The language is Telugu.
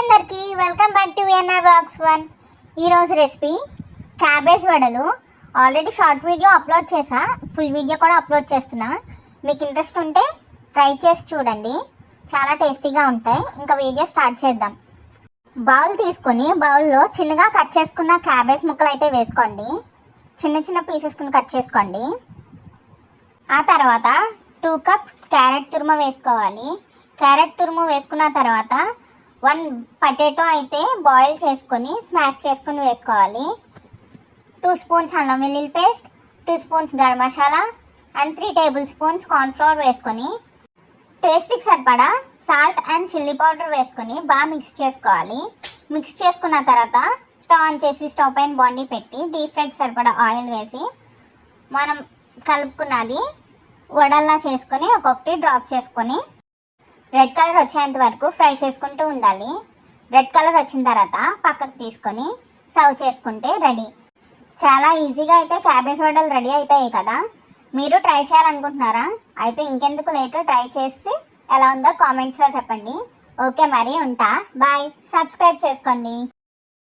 అందరికీ welcome back to VNR blogs one ఈరోజు రెసిపీ క్యాబేజ్ వడలు. ఆల్రెడీ షార్ట్ వీడియో అప్లోడ్ చేసా ఫుల్ వీడియో కూడా అప్లోడ్ చేస్తున్నా. మీకు ఇంట్రెస్ట్ ఉంటే ట్రై చేసి చూడండి. చాలా టేస్టీగా ఉంటాయి. ఇంకా వీడియో స్టార్ట్ చేద్దాం. బౌల్ తీసుకొని బౌల్లో చిన్నగా కట్ చేసుకున్న క్యాబేజ్ ముక్కలు అయితే వేసుకోండి. చిన్న చిన్న పీసెస్ కింద కట్ చేసుకోండి. ఆ తర్వాత టూ కప్స్ క్యారెట్ తురుము వేసుకోవాలి. క్యారెట్ తురుము వేసుకున్న తర్వాత వన్ పొటాటో అయితే బాయిల్ చేసుకొని స్మాష్ చేసుకొని వేసుకోవాలి. టూ స్పూన్స్ అల్లం వెల్లుల్లి paste two spoons garam masala and three tablespoons cornflour వేసుకొని టేస్ట్కి సరిపడా సాల్ట్ అండ్ చిల్లీ పౌడర్ వేసుకొని బాగా మిక్స్ చేసుకోవాలి. మిక్స్ చేసుకున్న తర్వాత స్టవ్ ఆన్ చేసి స్టవ్ పైన బాండీ పెట్టి డీప్ ఫ్రైకి సరిపడా ఆయిల్ వేసి మనం కలుపుకున్నది వడల్లా చేసుకొని ఒక్కొక్కటి డ్రాప్ చేసుకొని రెడ్ కలర్ వచ్చేంత వరకు ఫ్రై చేసుకుంటూ ఉండాలి. రెడ్ కలర్ వచ్చిన తర్వాత పక్కకు తీసుకొని సర్వ్ చేసుకుంటే రెడీ. చాలా ఈజీగా అయితే క్యాబేజ్ వడలు రెడీ అయిపోయాయి కదా. మీరు ట్రై చేయాలనుకుంటున్నారా? అయితే ఇంకెందుకు లేటు? ట్రై చేసి ఎలా ఉందో కామెంట్స్లో చెప్పండి. ఓకే మరి ఉంటా. బాయ్. సబ్స్క్రైబ్ చేసుకోండి.